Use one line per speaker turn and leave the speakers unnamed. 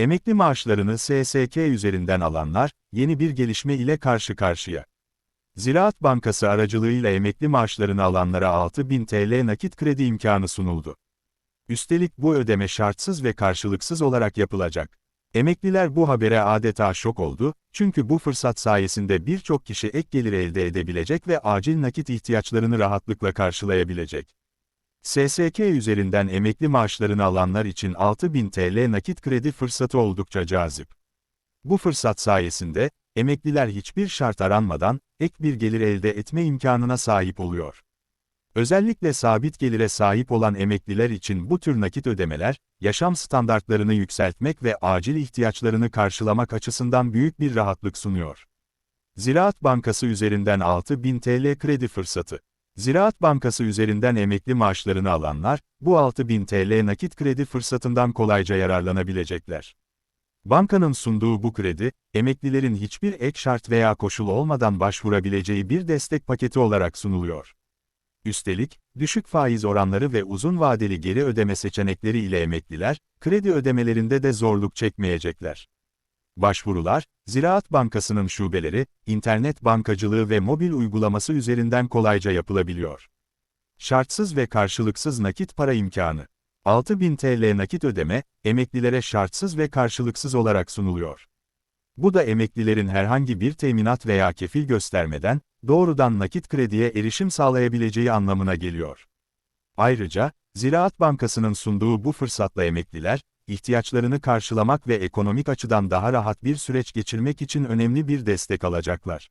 Emekli maaşlarını SSK üzerinden alanlar, yeni bir gelişme ile karşı karşıya. Ziraat Bankası aracılığıyla emekli maaşlarını alanlara 6000 TL nakit kredi imkanı sunuldu. Üstelik bu ödeme şartsız ve karşılıksız olarak yapılacak. Emekliler bu habere adeta şok oldu, çünkü bu fırsat sayesinde birçok kişi ek gelir elde edebilecek ve acil nakit ihtiyaçlarını rahatlıkla karşılayabilecek. SSK üzerinden emekli maaşlarını alanlar için 6000 TL nakit kredi fırsatı oldukça cazip. Bu fırsat sayesinde, emekliler hiçbir şart aranmadan, ek bir gelir elde etme imkanına sahip oluyor. Özellikle sabit gelire sahip olan emekliler için bu tür nakit ödemeler, yaşam standartlarını yükseltmek ve acil ihtiyaçlarını karşılamak açısından büyük bir rahatlık sunuyor. Ziraat Bankası üzerinden 6000 TL kredi fırsatı. Ziraat Bankası üzerinden emekli maaşlarını alanlar, bu 6000 TL nakit kredi fırsatından kolayca yararlanabilecekler. Bankanın sunduğu bu kredi, emeklilerin hiçbir ek şart veya koşul olmadan başvurabileceği bir destek paketi olarak sunuluyor. Üstelik, düşük faiz oranları ve uzun vadeli geri ödeme seçenekleri ile emekliler, kredi ödemelerinde de zorluk çekmeyecekler. Başvurular, Ziraat Bankası'nın şubeleri, internet bankacılığı ve mobil uygulaması üzerinden kolayca yapılabiliyor. Şartsız ve karşılıksız nakit para imkanı. 6000 TL nakit ödeme, emeklilere şartsız ve karşılıksız olarak sunuluyor. Bu da emeklilerin herhangi bir teminat veya kefil göstermeden, doğrudan nakit krediye erişim sağlayabileceği anlamına geliyor. Ayrıca, Ziraat Bankası'nın sunduğu bu fırsatla emekliler, ihtiyaçlarını karşılamak ve ekonomik açıdan daha rahat bir süreç geçirmek için önemli bir destek alacaklar.